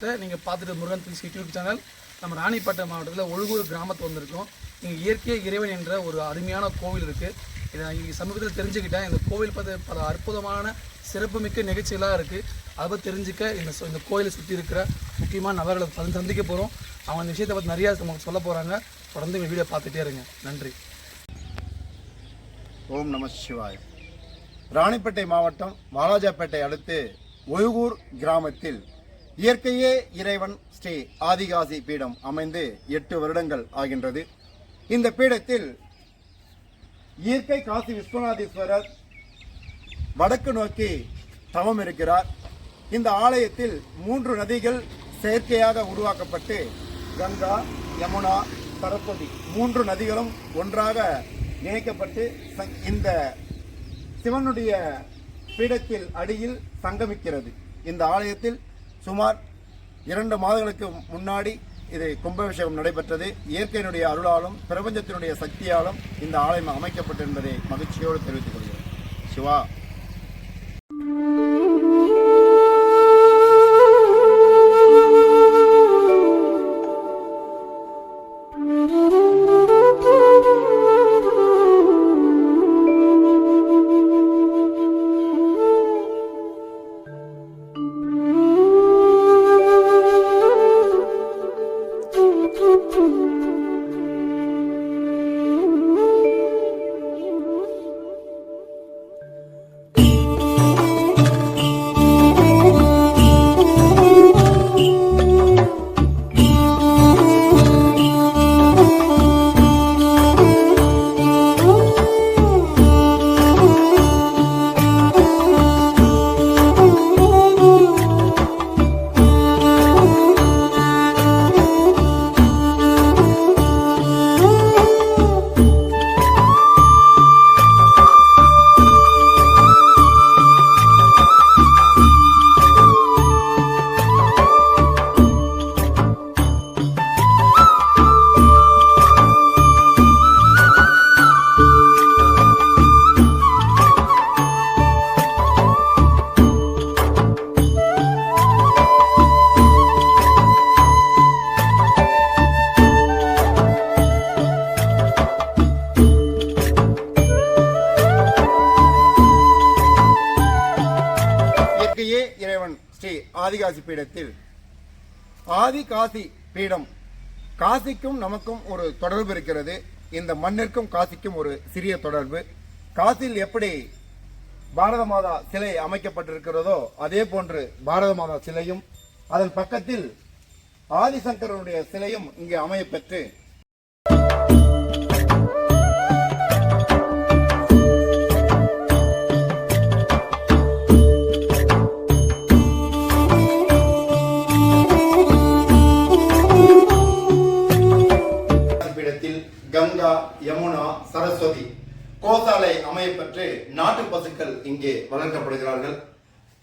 நீங்கள் பார்த்துட்டு Murugan three YouTube channel நம்ம ராணிப்பேட்டை மாவட்டத்தில் ஒழுகூர் கிராமத்து வந்திருக்கோம். இங்கே இயற்கை இறைவன் என்ற ஒரு அருமையான கோவில் இருக்குது இதை நான் இங்கே சமீபத்தில் தெரிஞ்சுக்கிட்டேன். இந்த கோவில் பற்றி பல அற்புதமான சிறப்புமிக்க நிகழ்ச்சிகளாக இருக்குது அதை பற்றி தெரிஞ்சுக்க இந்த சு- இந்த கோயிலை சுற்றி இருக்கிற முக்கியமான நபர்களை வந்து சந்திக்க போகிறோம் அவங்க அந்த விஷயத்தை பற்றி நிறையா நமக்கு சொல்ல போகிறாங்க தொடர்ந்து இந்த வீடியோ பார்த்துட்டே இருங்க. நன்றி. ஓம் நம சிவாய். ராணிப்பேட்டை மாவட்டம் வாலாஜாப்பேட்டை அடுத்து ஒழுகூர் கிராமத்தில் இயற்கையே இறைவன் ஸ்ரீ ஆதிகாசி பீடம் அமைந்து எட்டு வருடங்கள் ஆகின்றது. இந்த பீடத்தில் இயற்கை காசி விஸ்வநாதீஸ்வரர் வடக்கு நோக்கி தவம் இருக்கிறார். இந்த ஆலயத்தில் மூன்று நதிகள் செயற்கையாக உருவாக்கப்பட்டு கங்கா யமுனா சரஸ்வதி மூன்று நதிகளும் ஒன்றாக இணைக்கப்பட்டு இந்த சிவனுடைய பீடத்தில் அடியில் சங்கமிக்கிறது. இந்த ஆலயத்தில் சுமார் இரண்டு மாதங்களுக்கு முன்னாடி இது கும்பாபிஷேகம் நடைபெற்றது. இயற்கையினுடைய அருளாலும் பிரபஞ்சத்தினுடைய சக்தியாலும் இந்த ஆலயம் அமைக்கப்பட்டிருந்ததை மகிழ்ச்சியோடு தெரிவித்துக் கொள்கிறேன். சிவா. ஆதிகாசி பீடத்தில். ஆதி காசி பீடம். காசிக்கும் நமக்கும் ஒரு தொடர்பு இருக்கிறது. இந்த மண்ணிற்கும் காசிக்கும் ஒரு சிறிய தொடர்பு. காசியில் எப்படி பாரத மாதா சிலை அமைக்கப்பட்டிருக்கிறதோ அதே போன்று பாரத மாதா சிலையும் அதன் பக்கத்தில் ஆதிசங்கரனுடைய சிலையும் இங்கே அமையப்பெற்று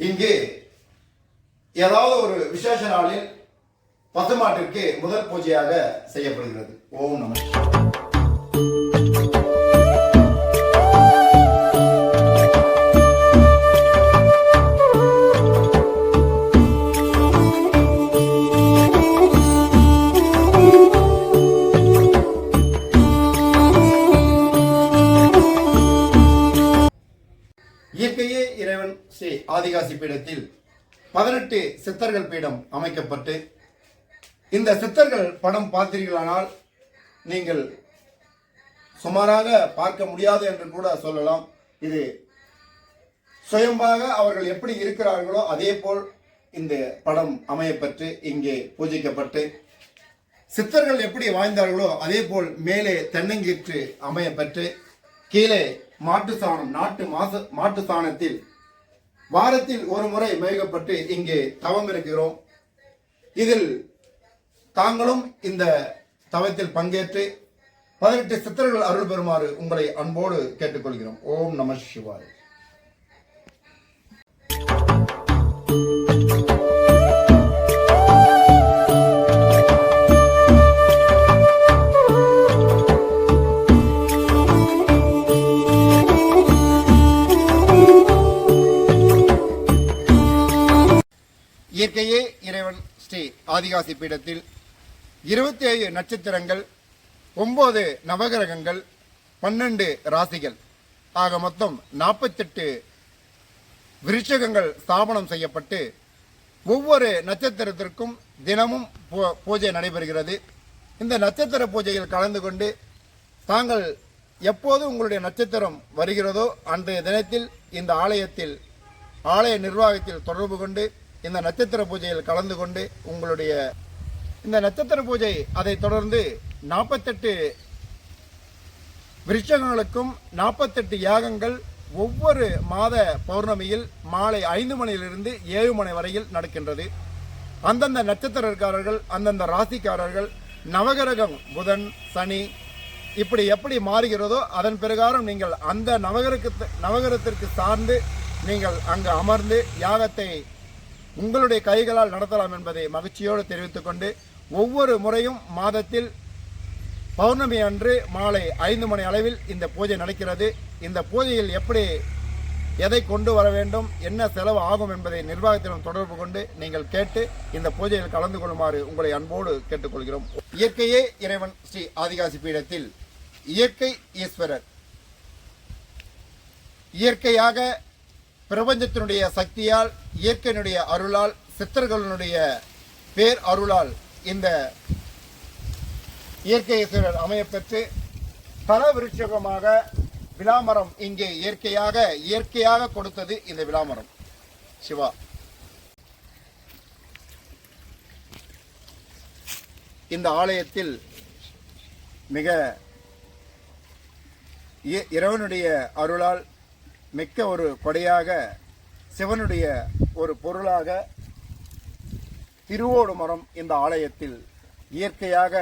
இங்கே ஏதாவது ஒரு விசேஷ நாளில் பசுமாட்டிற்கு முதல் பூஜையாக செய்யப்படுகிறது. ஓம் நம. ஆதிகாசி பீடத்தில் பதினெட்டு சித்தர்கள் பீடம் அமைக்கப்பட்டு இந்த சித்தர்கள் படம் பார்த்தீர்களானால் நீங்கள் சுமாராக பார்க்க முடியாது என்று கூட சொல்லலாம். இது சுயம்பாக அவர்கள் எப்படி இருக்கிறார்களோ அதே போல் இந்த படம் அமையப்பட்டு இங்கே பூஜிக்கப்பட்டு சித்தர்கள் எப்படி வாய்ந்தார்களோ அதே போல் மேலே தென்னங்கீற்று அமையப்பட்டு கீழே மாட்டு சாணம் நாட்டு மாச மாட்டு சாணத்தில் வாரத்தில் ஒரு முறை மேகப்பட்டு இங்கே தவம் இருக்கிறோம். இதில் தாங்களும் இந்த தவத்தில் பங்கேற்று பதினெட்டு சித்தர்கள் அருள் பெறுமாறு உங்களை அன்போடு கேட்டுக்கொள்கிறோம். ஓம் நம சிவாய். இறைவன் ஸ்ரீ ஆதிகாசி பீடத்தில் இருபத்தி ஏழு நட்சத்திரங்கள் ஒம்பது நவகிரகங்கள் பன்னெண்டு ராசிகள். ஆக மொத்தம் நாற்பத்தெட்டு விருட்சகங்கள் ஸ்தாபனம் செய்யப்பட்டு ஒவ்வொரு நட்சத்திரத்திற்கும் தினமும் பூ- பூஜை நடைபெறுகிறது. இந்த நட்சத்திர பூஜையில் கலந்து கொண்டு தாங்கள் எப்போது உங்களுடைய நட்சத்திரம் வருகிறதோ அன்றைய தினத்தில் இந்த ஆலயத்தில் ஆலய நிர்வாகத்தில் தொடர்பு கொண்டு இந்த நட்சத்திர பூஜையில் கலந்து கொண்டு உங்களுடைய இந்த நட்சத்திர பூஜை அதைத் தொடர்ந்து நாற்பத்தெட்டு விருட்சகங்களுக்கும் நாற்பத்தெட்டு யாகங்கள் ஒவ்வொரு மாத பௌர்ணமியில் மாலை ஐந்து மணியிலிருந்து ஏழு மணி வரையில் நடக்கின்றது. அந்தந்த நட்சத்திரக்காரர்கள் அந்தந்த ராசிக்காரர்கள் நவகிரகம் புதன் சனி இப்படி எப்படி மாறுகிறதோ அதன் பிரகாரம் நீங்கள் அந்த நவகிரகத்து நவகிரகத்திற்கு சார்ந்து நீங்கள் அங்கு அமர்ந்து யாகத்தை உங்களுடைய கைகளால் நடத்தலாம் என்பதை மகிழ்ச்சியோடு தெரிவித்துக்கொண்டு ஒவ்வொரு முறையும் மாதத்தில் பௌர்ணமி அன்று மாலை ஐந்து மணி அளவில் இந்த பூஜை நடக்கிறது. இந்த பூஜையில் எப்படி எதை கொண்டு வர வேண்டும் என்ன செலவு ஆகும் என்பதை நிர்வாகத்திடம் தொடர்பு கொண்டு நீங்கள் கேட்டு இந்த பூஜையில் கலந்து கொள்ளுமாறு உங்களை அன்போடு கேட்டுக்கொள்கிறோம். இயற்கையே இறைவன் ஸ்ரீ ஆதிகாசி பீடத்தில் இயற்கை ஈஸ்வரர். இயற்கையாக பிரபஞ்சத்தினுடைய சக்தியால் இயற்கையினுடைய அருளால் சித்தர்களுடைய பேர் அருளால் இந்த இயற்கை ஈஸ்வரர் அமையப்பெற்று பல விருட்சகமாக விளாமரம் இங்கே இயற்கையாக இயற்கையாக கொடுத்தது இந்த விளாமரம். சிவா. இந்த ஆலயத்தில் மிக இ- இறைவனுடைய அருளால் மிக்க ஒரு கொடையாக சிவனுடைய ஒரு பொருளாக திருவோடு மரம் இந்த ஆலயத்தில் இயற்கையாக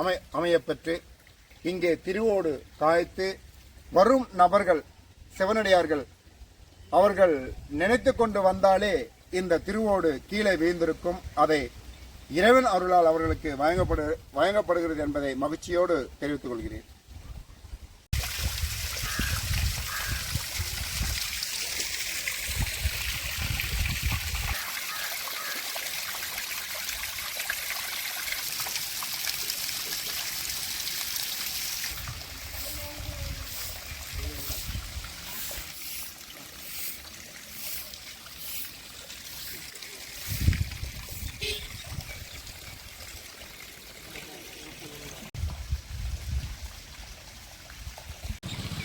அமை அமையப்பெற்று இங்கே திருவோடு காய்த்து வரும் நபர்கள் சிவனடியார்கள் அவர்கள் நினைத்து கொண்டு வந்தாலே இந்த திருவோடு கீழே வீழ்ந்திருக்கும். அதை இறைவன் அருளால் அவர்களுக்கு வழங்கப்படு வழங்கப்படுகிறது என்பதை மகிழ்ச்சியோடு தெரிவித்துக் கொள்கிறேன்.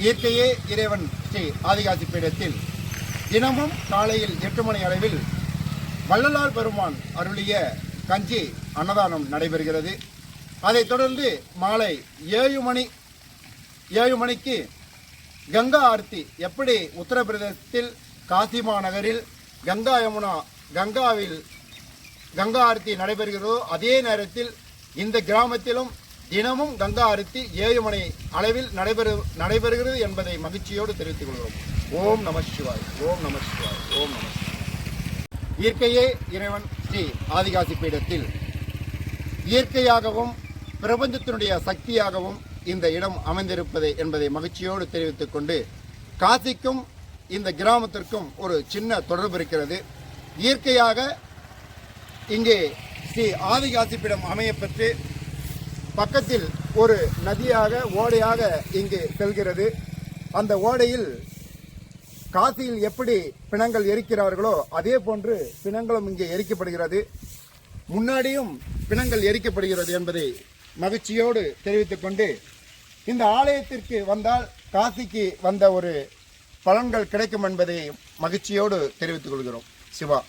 இயற்கையே இறைவன் ஸ்ரீ ஆதிகாசி பீடத்தில் தினமும் காலையில் எட்டு மணி அளவில் வள்ளலார் பெருமான் அருளிய கஞ்சி அன்னதானம் நடைபெறுகிறது. அதைத் தொடர்ந்து மாலை ஏழு மணி ஏழு மணிக்கு கங்கா ஆர்த்தி எப்படி உத்தரப்பிரதேசத்தில் காசி மாநகரில் கங்கா யமுனா கங்காவில் கங்கா ஆர்த்தி நடைபெறுகிறதோ அதே நேரத்தில் இந்த கிராமத்திலும் தினமும் கங்கா அருத்தி ஏழு மணி அளவில் நடைபெறு நடைபெறுகிறது என்பதை மகிழ்ச்சியோடு தெரிவித்துக் கொள்கிறோம். ஓம் நம சிவாய். ஓம் நம சிவாய். ஓம் நம இயற்கையே இறைவன் ஸ்ரீ ஆதிகாசி பீடத்தில் இயற்கையாகவும் பிரபஞ்சத்தினுடைய சக்தியாகவும் இந்த இடம் அமைந்திருப்பது என்பதை மகிழ்ச்சியோடு தெரிவித்துக் கொண்டு காசிக்கும் இந்த கிராமத்திற்கும் ஒரு சின்ன தொடர்பு இருக்கிறது. இயற்கையாக இங்கே ஸ்ரீ ஆதிகாசிப்பிடம் அமையப்பெற்று பக்கத்தில் ஒரு நதியாக ஓடையாக இங்கு செல்கிறது. அந்த ஓடையில் காசியில் எப்படி பிணங்கள் எரிக்கிறார்களோ அதே போன்று பிணங்களும் இங்கே எரிக்கப்படுகிறது. முன்னாடியும் பிணங்கள் எரிக்கப்படுகிறது என்பதை மகிழ்ச்சியோடு தெரிவித்துக் கொண்டு இந்த ஆலயத்திற்கு வந்தால் காசிக்கு வந்த ஒரு பலன்கள் கிடைக்கும் என்பதை மகிழ்ச்சியோடு தெரிவித்துக் கொள்கிறோம். சிவா.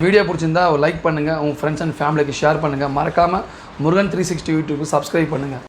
வீடியோ பிடிச்சிருந்தா லைக் பண்ணுங்கள் உங்கள் ஃப்ரெண்ட்ஸ் அண்ட் ஃபேமிலிக்கு ஷேர் பண்ணுங்கள் மறக்காமல் Murugan three sixty YouTube subscribe பண்ணுங்கள்